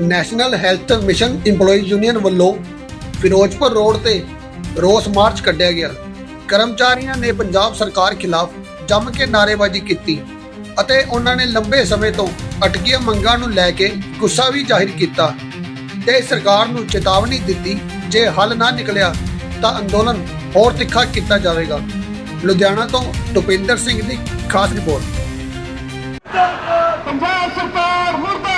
National health mission EMPLOYEES union ਵੱਲੋਂ Firozpur road ਤੇ ਰੋਸ ਮਾਰਚ ਕੱਢਿਆ ਗਿਆ। ਕਰਮਚਾਰੀਆਂ ਨੇ ਪੰਜਾਬ ਸਰਕਾਰ ਖਿਲਾਫ ਜੰਮ ਕੇ ਨਾਅਰੇਬਾਜ਼ੀ ਕੀਤੀ ਅਤੇ ਉਹਨਾਂ ਨੇ ਲੰਬੇ ਸਮੇਂ ਤੋਂ ਅਟਕੀਆਂ ਮੰਗਾਂ ਨੂੰ ਲੈ ਕੇ ਗੁੱਸਾ ਵੀ ਜ਼ਾਹਿਰ ਕੀਤਾ ਤੇ ਸਰਕਾਰ ਨੂੰ ਚੇਤਾਵਨੀ ਦਿੱਤੀ, ਜੇ ਹੱਲ ਨਾ ਨਿਕਲਿਆ ਤਾਂ ਅੰਦੋਲਨ ਹੋਰ ਤਿੱਖਾ ਕੀਤਾ ਜਾਵੇਗਾ। ਲੁਧਿਆਣਾ ਤੋਂ ਟੁਪਿੰਦਰ ਸਿੰਘ ਦੀ ਖਾਸ ਰਿਪੋਰਟ। ਪੰਜਾਬ ਸਰਕਾਰ ਮੁਰਦਾਬਾਦ!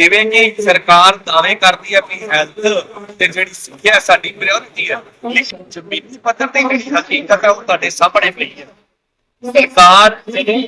ਜਿਵੇਂ ਕਿ ਸਰਕਾਰ ਦਾਅਵੇ ਕਰਦੀ ਹੈ ਵੀ ਹੈਲਥ ਤੇ ਜਿਹੜੀ ਸਿੱਖਿਆ ਸਾਡੀ ਪ੍ਰਾਇੋਰਟੀ ਹੈ, ਲੇਕਿਨ ਜ਼ਮੀਨੀ ਪੱਧਰ ਤੇ ਜਿਹੜੀ ਹਕੀਕਤ ਹੈ ਉਹ ਤੁਹਾਡੇ ਸਾਹਮਣੇ ਪਈ ਹੈ। ਸਰਕਾਰ ਜਿਹੜੀ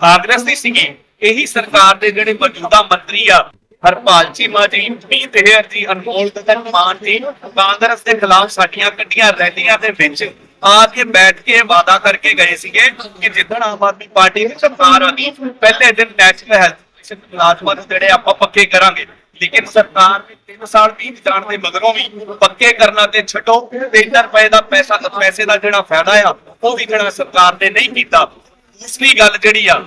ਕਾਂਗਰਸ ਦੀ ਸੀਗੀ, ਇਹੀ ਸਰਕਾਰ ਦੇ ਜਿਹੜੇ ਮੌਜੂਦਾ ਮੰਤਰੀ ਆ, ਹਰਪਾਲ ਚੀਮਾ ਜੀ, ਮੀਤ ਹੇਅਰ ਜੀ, ਅਨਮੋਲ ਗਗਨ ਮਾਨ ਜੀ, ਕਾਂਗਰਸ ਦੇ ਖਿਲਾਫ ਸਾਡੀਆਂ ਕੱਢੀਆਂ ਰੈਲੀਆਂ ਦੇ ਵਿੱਚ ਆ ਕੇ ਬੈਠ ਕੇ ਵਾਅਦਾ ਕਰਕੇ ਗਏ ਸੀਗੇ ਕਿ ਜਿੱਦਣ ਆਮ ਆਦਮੀ ਪਾਰਟੀ ਦੀ ਸਰਕਾਰ ਆਗੀ ਪਹਿਲੇ ਦਿਨ ਨੈਸ਼ਨਲ ਹੈਲਥ ਮਿਸ਼ਨ ਮੁਲਾਜ਼ਮਾਂ ਨੂੰ ਜਿਹੜੇ ਆਪਾਂ ਪੱਕੇ ਕਰਾਂਗੇ। ਲੇਕਿਨ ਸਰਕਾਰ ਨੇ 3 ਸਾਲ ਬੀਤ ਜਾਣ ਦੇ ਮਗਰੋਂ ਵੀ ਪੱਕੇ ਕਰਨਾ ਤੇ ਛੱਡੋ 3 ਰੁਪਏ ਦਾ ਪੈਸਾ, ਪੈਸੇ ਦਾ ਜਿਹੜਾ ਫਾਇਦਾ ਆ, ਉਹ ਵੀ ਜਿਹੜਾ ਸਰਕਾਰ ਨੇ ਨਹੀਂ ਕੀਤਾ। ਦੂਸਰੀ ਗੱਲ ਜਿਹੜੀ ਆ,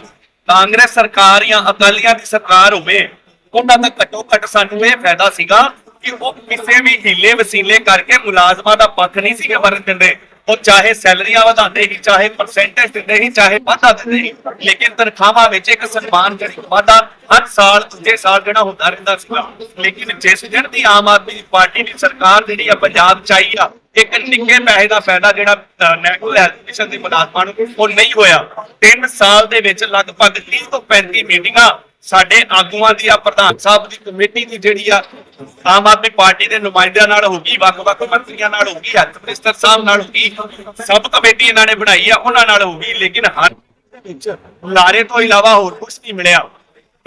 ਕਾਂਗਰਸ ਸਰਕਾਰ ਜਾਂ ਅਕਾਲੀਆਂ ਦੀ ਸਰਕਾਰ ਹੋਵੇ, ਉਹਨਾਂ ਦਾ ਘੱਟੋ ਘੱਟ ਸਾਨੂੰ ਇਹ ਫਾਇਦਾ ਸੀਗਾ ਕਿ ਉਹ ਕਿਸੇ ਵੀ ਹੀਲੇ ਵਸੀਲੇ ਕਰਕੇ ਮੁਲਾਜ਼ਮਾਂ ਦਾ ਪੱਖ ਨਹੀਂ ਸੀਗੇ ਵਰਨ ਦਿੰਦੇ। ਉਹ ਚਾਹੇ ਸੈਲਰੀਆਂ ਵਧਾਉਂਦੇ ਸੀ ਚਾਹੇ ਪਰਸੈਂਟੇਜ ਦਿੰਦੇ ਸੀ ਚਾਹੇ ਵਾਧਾ ਦਿੰਦੇ ਸੀ ਲੇਕਿਨ ਤਨਖਾਹਾਂ ਵਿੱਚ ਇੱਕ ਸਨਮਾਨ ਜਿਹੜੀ ਵਾਧਾ ਹਰ ਸਾਲ, ਦੂਜੇ ਸਾਲ ਜਿਹੜਾ ਹੁੰਦਾ ਰਹਿੰਦਾ ਸੀਗਾ। ਲੇਕਿਨ ਜਿਸ ਦਿਨ ਦੀ ਆਮ ਆਦਮੀ ਪਾਰਟੀ ਦੀ ਸਰਕਾਰ ਜਿਹੜੀ ਆ, ਪੰਜਾਬ ਚ ਆਈ ਆ ਇੱਕ ਨਿੱਕੇ ਪੈਸੇ ਦਾ ਫਾਇਦਾ ਜਿਹੜਾ ਨੈਸ਼ਨਲ ਹੈਲਥ ਮਿਸ਼ਨ ਦੀ ਮੁਲਾਜ਼ਮਾਂ ਨੂੰ, ਉਹ ਨਹੀਂ ਹੋਇਆ। 3 ਸਾਲ ਦੇ ਵਿੱਚ ਲਗਭਗ 30 ਤੋਂ 35 ਮੀਟਿੰਗਾਂ ਸਾਡੇ ਆਗੂਆਂ ਦੀ ਆ ਪ੍ਰਧਾਨ ਸਾਹਿਬ ਦੀ ਕਮੇਟੀ ਦੀ ਜਿਹੜੀ ਆ, ਆਮ ਆਦਮੀ ਪਾਰਟੀ ਦੇ ਨੁਮਾਇੰਦਿਆਂ ਨਾਲ ਹੋ ਗਈ, ਵੱਖ-ਵੱਖ ਮੰਤਰੀਆਂ ਨਾਲ ਹੋ ਗਈ ਹੈਲਥ ਮਿਨਿਸਟਰ ਸਾਹਿਬ ਨਾਲ ਹੋ ਗਈ ਸਬ ਕਮੇਟੀ ਇਹਨਾਂ ਨੇ ਬਣਾਈ ਆ, ਉਹਨਾਂ ਨਾਲ ਹੋ ਗਈ, ਲੇਕਿਨ ਹਰ ਵਿੱਚ ਲਾਰੇ ਤੋਂ ਇਲਾਵਾ ਹੋਰ ਕੁਝ ਨਹੀਂ ਮਿਲਿਆ।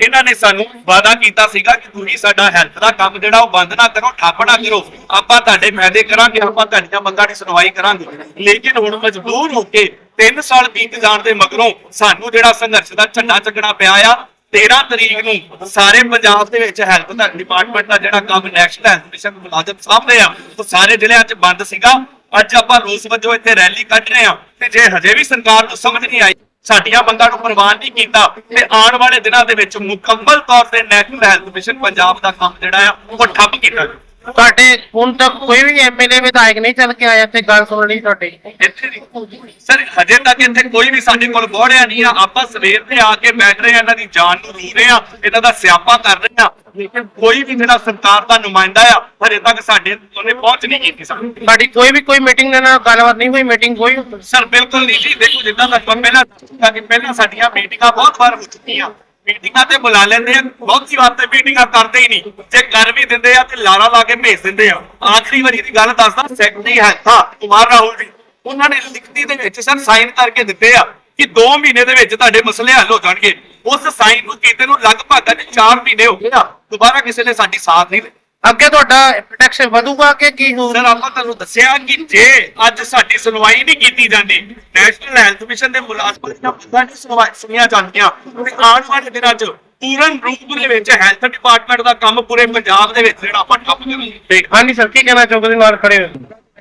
ਇਹਨਾਂ ਨੇ ਸਾਨੂੰ ਵਾਅਦਾ ਕੀਤਾ ਸੀਗਾ ਕਿ ਤੁਸੀਂ ਸਾਡਾ ਹੈਲਥ ਦਾ ਕੰਮ ਜਿਹੜਾ ਉਹ ਬੰਦ ਨਾ ਕਰੋ, ਠੱਪ ਨਾ ਕਰੋ। ਆਪਾਂ ਤੁਹਾਡੇ ਫਾਇਦੇ ਕਰਾਂਗੇ, ਆਪਾਂ ਤੁਹਾਡੀਆਂ ਮੰਗਾਂ ਦੀ ਸੁਣਵਾਈ ਕਰਾਂਗੇ। ਲੇਕਿਨ ਹੁਣ ਮਜਬੂਰ ਹੋ ਕੇ 3 ਸਾਲ ਬੀਤ ਜਾਣ ਦੇ ਮਗਰੋਂ ਸਾਨੂੰ ਜਿਹੜਾ ਸੰਘਰਸ਼ ਦਾ ਝੰਡਾ ਚੱਕਣਾ ਪਿਆ ਆ 13 ਤਰੀਕ ਨੂੰ ਸਾਰੇ ਪੰਜਾਬ ਦੇ ਵਿੱਚ ਹੈਲਥ ਦਾ ਡਿਪਾਰਟਮੈਂਟ ਦਾ ਜਿਹੜਾ ਕੰਮ ਨੈਸ਼ਨਲ ਹੈਲਥ ਮਿਸ਼ਨ ਮੁਲਾਜ਼ਮ ਸਾਹਮਣੇ ਆ, ਉਹ ਸਾਰੇ ਜ਼ਿਲ੍ਹਿਆਂ 'ਚ ਬੰਦ ਸੀਗਾ। ਅੱਜ ਆਪਾਂ ਰੋਸ ਵਜੋਂ ਇੱਥੇ ਰੈਲੀ ਕੱਢ ਰਹੇ ਆ ਤੇ ਜੇ ਹਜੇ ਵੀ ਸਰਕਾਰ ਨੂੰ ਸਮਝ ਨਹੀਂ ਆਈ ਸਾਡੀਆਂ ਮੰਗਾਂ ਨੂੰ ਪ੍ਰਵਾਨ ਨਹੀਂ ਕੀਤਾ ਤੇ ਆਉਣ ਵਾਲੇ ਦਿਨਾਂ ਦੇ ਵਿੱਚ ਮੁਕੰਮਲ ਤੌਰ ਤੇ ਨੈਸ਼ਨਲ ਹੈਲਥ ਮਿਸ਼ਨ ਪੰਜਾਬ ਦਾ ਕੰਮ ਜਿਹੜਾ ਆ, ਉਹ ਠੱਪ ਕੀਤਾ ਤੁਹਾਡੇ ਹੁਣ ਤੱਕ ਕੋਈ ਵੀ ਐਮਐਲਏ ਵਿਧਾਇਕ ਨਹੀਂ ਚੱਲ ਕੇ ਆਇਆ ਤੇ ਗੱਲ ਸੁਣ ਲਈ ਤੁਹਾਡੀ। ਇੱਥੇ ਨਹੀਂ। ਸਰ ਹਜੇ ਤੱਕ ਇੱਥੇ ਕੋਈ ਵੀ ਸਾਡੇ ਕੋਲ ਬੋੜਿਆ ਨਹੀਂ ਆ। ਆਪਾਂ ਸਵੇਰ ਤੇ ਆ ਕੇ ਬੈਠ ਰਹੇ ਆ ਇਹਨਾਂ ਦੀ ਜਾਨ ਨੂੰ ਰੂ ਰਹੇ ਆ ਇਹਨਾਂ ਦਾ ਸਿਆਪਾ ਕਰ ਰਹੇ ਆ। ਲੇਕਿਨ ਕੋਈ ਵੀ ਜਿਹੜਾ ਸਰਕਾਰ ਦਾ ਨੁਮਾਇੰਦਾ ਆ ਹਜੇ ਤੱਕ ਸਾਡੇ ਉਹਨੇ ਪਹੁੰਚ ਨਹੀਂ ਕੀਤੀ ਸਾਨੂੰ ਸਾਡੀ ਕੋਈ ਵੀ ਕੋਈ ਮੀਟਿੰਗ ਨਾਲ ਗੱਲਬਾਤ ਨਹੀਂ ਹੋਈ ਮੀਟਿੰਗ ਕੋਈ ਸਰ ਬਿਲਕੁਲ ਨਹੀਂ ਜੀ। ਦੇਖੋ ਜਿੱਦਾਂ ਦਾ ਆਪਾਂ ਪਹਿਲਾਂ ਕਿ ਪਹਿਲਾਂ ਸਾਡੀਆਂ ਮੀਟਿੰਗਾਂ ਬਹੁਤ ਵਾਰ ਹੋ ਚੁੱਕੀਆਂ ਮੀਟਿੰਗਾਂ ਤੇ ਬੁਲਾ ਲੈਂਦੇ ਆ। ਬਹੁਤੀ ਵਾਰ ਤੇ ਮੀਟਿੰਗਾਂ ਕਰਦੇ ਹੀ ਨਹੀਂ। ਜੇ ਕਰ ਵੀ ਦਿੰਦੇ ਆ ਤੇ ਲਾਰਾ ਲਾ ਕੇ ਭੇਜ ਦਿੰਦੇ ਆ। ਆਖਰੀ ਵਾਰੀ ਦੀ ਗੱਲ ਦੱਸਦਾ, ਸੈਕਟਰੀ ਹੈ ਕੁਮਾਰ ਰਾਹੁਲ ਜੀ। ਉਹਨਾਂ ਨੇ ਲਿਖਤੀ ਦੇ ਵਿੱਚ ਸਰ ਸਾਈਨ ਕਰਕੇ ਦਿੱਤੇ ਆ ਕਿ 2 ਮਹੀਨੇ ਦੇ ਵਿੱਚ ਤੁਹਾਡੇ ਮਸਲੇ ਹੱਲ ਹੋ ਜਾਣਗੇ। ਉਸ ਸਾਈਨ ਨੂੰ ਕੀਤੇ ਨੂੰ ਲਗਭਗ 4 ਮਹੀਨੇ ਹੋ ਗਏ ਆ। ਦੁਬਾਰਾ ਕਿਸੇ ਨੇ ਸਾਡੀ ਸਾਥ ਨਹੀਂ ਦਿੱਤਾ। ਅੱਗੇ ਤੁਹਾਡਾ ਪ੍ਰੋਟੈਕਸ਼ਨ ਵਧੂਗਾ ਕਿ ਕੀ ਹੋਊ ਸਰ ਆਪਾਂ ਤੁਹਾਨੂੰ ਦੱਸਿਆ ਕਿ ਜੇ ਅੱਜ ਸਾਡੀ ਸੁਣਵਾਈ ਨਹੀਂ ਕੀਤੀ ਜਾਂਦੀ ਨੈਸ਼ਨਲ ਹੈਲਥ ਮਿਸ਼ਨ ਦੇ ਮੁਲਾਜ਼ਮਾਂ ਦੀਆਂ ਮੰਗਾਂ ਨਹੀਂ ਸੁਣਵਾਈ ਸੁਣੀਆਂ ਜਾਂਦੀਆਂ ਤੇ ਆਉਣ ਵਾਲੇ ਦਿਨਾਂ 'ਚ ਪੂਰਨ ਰੂਪ ਦੇ ਵਿੱਚ ਹੈਲਥ ਡਿਪਾਰਟਮੈਂਟ ਦਾ ਕੰਮ ਪੂਰੇ ਪੰਜਾਬ ਦੇ ਵਿੱਚ ਜਿਹੜਾ ਆਪਾਂ ਠੱਪ ਕਰਾਂਗੇ ਹਾਂਜੀ ਸਰ ਕੀ ਕਹਿਣਾ ਚਾਹੋਗੇ ਨਾਲ ਖੜੇ ਹੋ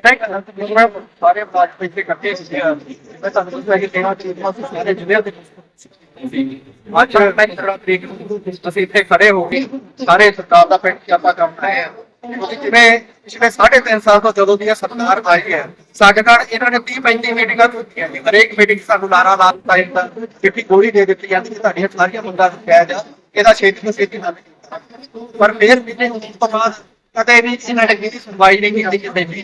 ਸਾਰੇ ਬਲਾਕ ਇੱਥੇ ਇਕੱਠੇ ਸੀਗੇ। ਮੈਂ ਤੁਹਾਨੂੰ ਦੱਸਿਆ ਕਿ ਤੇਰਾ ਚੀਜ਼ ਮਾਸ ਸਾਰੇ ਜ਼ਿਲ੍ਹਿਆਂ ਦੇ ਅੱਜ ਮੈਂ ਥੋੜਾ ਤਰੀਕ ਨੂੰ ਅਸੀਂ ਇੱਥੇ ਖੜੇ ਹੋ ਕੇ ਸਾਰੇ ਸਰਕਾਰ ਦਾ ਪਿੰਡ ਆਪਾਂ ਕੰਮ ਰਹੇ ਆ ਜਿਵੇਂ ਪਿਛਲੇ 3.5 ਸਾਲ ਤੋਂ ਜਦੋਂ ਦੀ ਸਰਕਾਰ ਆਈ ਹੈ, ਸਾਡੇ ਨਾਲ ਇਹਨਾਂ ਨੇ 30 35 ਮੀਟਿੰਗਾਂ ਕੀਤੀਆਂ ਜੀ ਹਰੇਕ ਮੀਟਿੰਗ ਸਾਨੂੰ ਲਾਰਾ ਲਾ ਦਿੱਤਾ ਜਾਂਦਾ, ਚਿੱਠੀ ਗੋਲੀ ਦੇ ਦਿੱਤੀ ਜਾਂਦੀ ਕਿ ਤੁਹਾਡੀਆਂ ਸਾਰੀਆਂ ਮੰਗਾਂ ਨੂੰ ਕਿਹਾ ਜਾ, ਇਹਦਾ ਛੇਤੀ ਤੋਂ ਛੇਤੀ ਹੱਲ ਪਰ ਫਿਰ ਵੀ ਨਹੀਂ ਉਸ ਤੋਂ ਬਾਅਦ ਕਦੇ ਵੀ ਇਹਨਾਂ ਨੇ ਕੀਤੀ ਸੁਣਵਾਈ ਨਹੀਂ ਕੀਤੀ ਕਿਤੇ ਵੀ।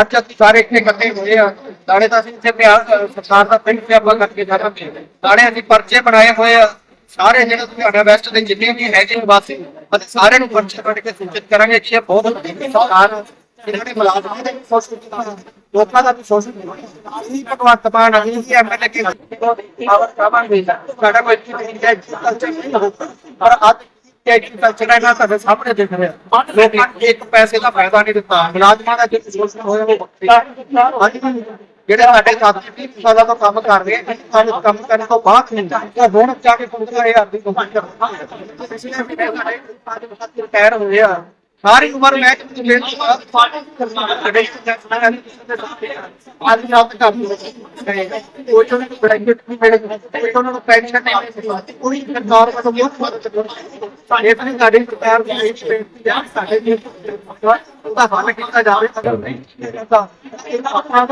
ਅੱਜ ਅਸੀਂ ਸਾਰੇ ਇੱਥੇ ਇਕੱਠੇ ਹੋਏ ਆ ਨਾਲੇ ਤਾਂ ਅਸੀਂ ਇੱਥੇ ਪਿਆਰ ਸਰਕਾਰ ਦਾ ਪਿੰਡ ਤੇ ਕਰਕੇ ਜਾਵਾਂਗੇ ਨਾਲੇ ਅਸੀਂ ਪਰਚੇ ਬਣਾਏ ਹੋਏ ਆ। ਸਾਰੇ ਜਿਹੜੇ ਤੁਹਾਡਾ ਵੈਸਟ ਦੇ ਜਿੰਨੇ ਵੀ ਹੈਗੇ ਵਾਸੀ, ਅਸੀਂ ਸਾਰੇ ਨੂੰ ਪਰਚੇ ਬਣ ਕੇ ਸੂਚਿਤ ਕਰਾਂਗੇ। ਕਿ ਇਹ ਬਹੁਤ ਸਰਕਾਰ ਆ। ਮੁਲਾਜ਼ਮਾਂ ਦੇ ਵੀ ਲੋਕਾਂ ਦਾ ਵੀ ਸ਼ੋਸ਼ਣ ਭਗਵੰਤ ਮਾਨ, ਅਸੀਂ ਹੀ ਐਮਐਲਏ ਕੇ ਆਵਰ ਕਰਾਂਗੇ ਸਾਡਾ ਕੋਈ ਨਹੀਂ ਹੈ ਪਰ ਅੱਜ ਐਗਰੀਕਲਚਰ ਇਹਨਾਂ ਸਾਡੇ ਸਾਹਮਣੇ ਦਿਖ ਰਿਹਾ। ਲੋਕਾਂ ਨੇ ਇੱਕ ਪੈਸੇ ਦਾ ਫਾਇਦਾ ਨਹੀਂ ਦਿੱਤਾ। ਮੁਲਾਜ਼ਮਾਂ ਦਾ ਜੋ ਸ਼ੋਸ਼ਣ ਹੋਇਆ ਉਹ ਵੱਖਰਾ ਜਿਹੜੇ ਸਾਡੇ ਸਾਥੀ 20 ਸਾਲਾਂ ਤੋਂ ਕੰਮ ਕਰ ਰਹੇ ਆ ਸਾਨੂੰ ਕੰਮ ਕਰਨ ਤੋਂ ਬਾਅਦ ਨਹੀਂ। ਹੁਣ ਜਾ ਕੇ 15000 ਦੀ ਕਮਾਈ ਕਰਨਾ ਪਿਛਲੇ ਮਹੀਨੇ ਸਾਡੇ ਪੰਜ ਸਾਥੀ ਰਿਟਾਇਰ ਹੋਏ ਆ। ਸਾਰੀ ਉਮਰ ਮੈਚ ਖੇਡ ਤੋਂ ਬਾਅਦ ਪਾਰਟੀ ਕਰਨਾ ਅੱਜ ਰਾਤ ਕੰਮ ਉਹ ਚੋਂ ਨੂੰ ਬਲੈਂਕਟ ਵੀ ਮਿਲੇ ਕੋਈ ਉਹਨਾਂ ਨੂੰ ਪੈਨਸ਼ਨ ਨਹੀਂ ਕੋਈ ਸਰਕਾਰ ਵੱਲੋਂ ਬਹੁਤ ਮਦਦ ਸਾਡੇ ਸਾਡੇ ਸਰਕਾਰ ਦੀ ਇਹ ਬੇਨਤੀ ਹੈ ਸਾਡੇ ਜੀ ਉਹਦਾ ਹੱਲ ਕੀਤਾ ਜਾਵੇ ਇਹਦਾ ਆਪਣਾ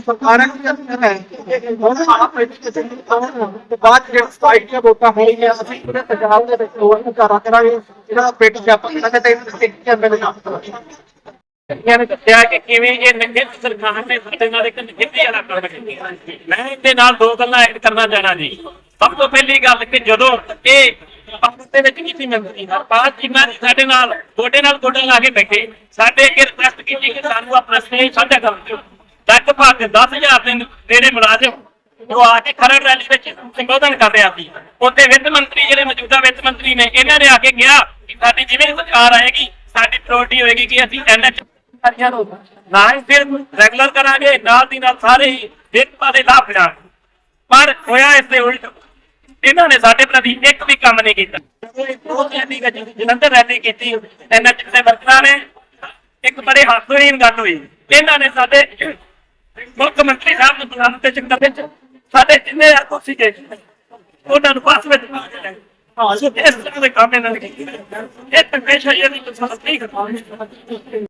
ਸਰਕਾਰਾਂ ਨੂੰ ਹੈ ਬਹੁਤ ਸਾਰਾ ਬਾਅਦ ਜਿਹੜੇ ਸਟ੍ਰਾਈਕ ਵੋਟਾਂ ਹੋਣਗੀਆਂ ਅਸੀਂ ਪੂਰੇ ਪੰਜਾਬ ਦੇ ਵਿੱਚ ਹੋਰ ਵਿਚਾਰਾ ਕਰਾਂਗੇ ਜਿਹੜਾ ਪਿੱਟ ਜਾਪਾ ਕਰਾਂਗੇ ਤੇ ਅੰਦਰ ਕੰਮ ਇਹਨਾਂ ਨੇ ਦੱਸਿਆ ਕਿ ਕਿਵੇਂ ਇਹ ਨੰਗੇ ਸਰਕਾਰ ਨੇ ਸਾਡੇ ਨਾਲ ਇੱਕ ਵਾਲਾ ਕੰਮ ਕੀਤਾ ਮੈਂ ਇਹਦੇ ਨਾਲ ਦੋ ਗੱਲਾਂ ਐਡ ਕਰਨਾ ਚਾਹਣਾ ਜੀ। ਸਭ ਤੋਂ ਪਹਿਲੀ ਗੱਲ ਕਿ ਜਦੋਂ ਇਹ ਪੰਪ ਦੇ ਵਿੱਚ ਕੀਤੀ ਮੰਤਰੀ ਹਰਪਾਲ ਜਿੰਨਾ ਜੀ ਸਾਡੇ ਨਾਲ ਗੋਡੇ ਨਾਲ ਗੋਡਾ ਲਾ ਕੇ ਬੈਠੇ। ਸਾਡੇ ਅੱਗੇ ਰਿਕਵੈਸਟ ਕੀਤੀ ਕਿ ਸਾਨੂੰ ਆਪਣਾ ਸਟੇਜ ਸਾਂਝਾ ਕਰ ਦਿਓ। ਤੱਕ 10000 ਦੇ ਜਿਹੜੇ ਮੁਲਾਜ਼ਮ ਜੋ ਆ ਕੇ ਖਰੜ ਰੈਲੀ ਵਿੱਚ ਸੰਬੋਧਨ ਕਰ ਰਿਹਾ ਸੀ। ਉੱਥੇ ਵਿੱਤ ਮੰਤਰੀ, ਜਿਹੜੇ ਮੌਜੂਦਾ ਵਿੱਤ ਮੰਤਰੀ ਨੇ, ਇਹਨਾਂ ਨੇ ਆ ਕੇ ਕਿਹਾ ਕਿ ਸਾਡੀ ਜਿਵੇਂ ਸਰਕਾਰ ਆਏਗੀ, ਸਾਡੀ ਪ੍ਰਾਇੋਰਟੀ ਹੋਏਗੀ ਕਿ ਅਸੀਂ ਐਨਐਚ ਸਾਰੀਆਂ ਨੂੰ ਨਾ ਹੀ ਫਿਰ ਰੈਗੂਲਰ ਕਰਾਂਗੇ, ਨਾਲ ਦੀ ਨਾਲ ਸਾਰੇ ਹੀ ਵਿੱਤ ਦੇ ਲਾਭ ਜਾਣ ਪਰ ਹੋਇਆ ਇਸ ਦੇ ਉਲਟ। ਇਹਨਾਂ ਨੇ ਸਾਡੇ ਪ੍ਰਤੀ ਇੱਕ ਵੀ ਕੰਮ ਨਹੀਂ ਕੀਤਾ। ਉਹ ਰੈਲੀ ਵਿੱਚ ਜਲੰਧਰ ਰੈਲੀ ਕੀਤੀ, ਐਨਐਚ ਦੇ ਵਰਕਰਾਂ ਨੇ, ਇੱਕ ਬੜੇ ਹਾਸੋਹੀਨ ਗੱਲ ਹੋਈ। ਇਹਨਾਂ ਨੇ ਸਾਡੇ ਮੁੱਖ ਮੰਤਰੀ ਸਾਹਿਬ ਨੂੰ ਬੁਲਾਉਣ ਤੇ ਚੱਕਰ ਵਿੱਚ ਸਾਡੇ ਜਿੰਨੇ ਆਗੂ ਸੀਗੇ, ਉਹਨਾਂ ਨੂੰ ਪਾਸ ਵਿੱਚ ਪਾ ਕੇ ਲੈ ਗਏ। ਇਸ ਤਰ੍ਹਾਂ ਦੇ ਕੰਮ ਇਹਨਾਂ ਨੇ ਕੀਤੇ। ਇਹ ਤਾਂ ਪੇਸ਼ਾ ਇਹ ਨਹੀਂ ਨਹੀਂ ਕਰਨਾ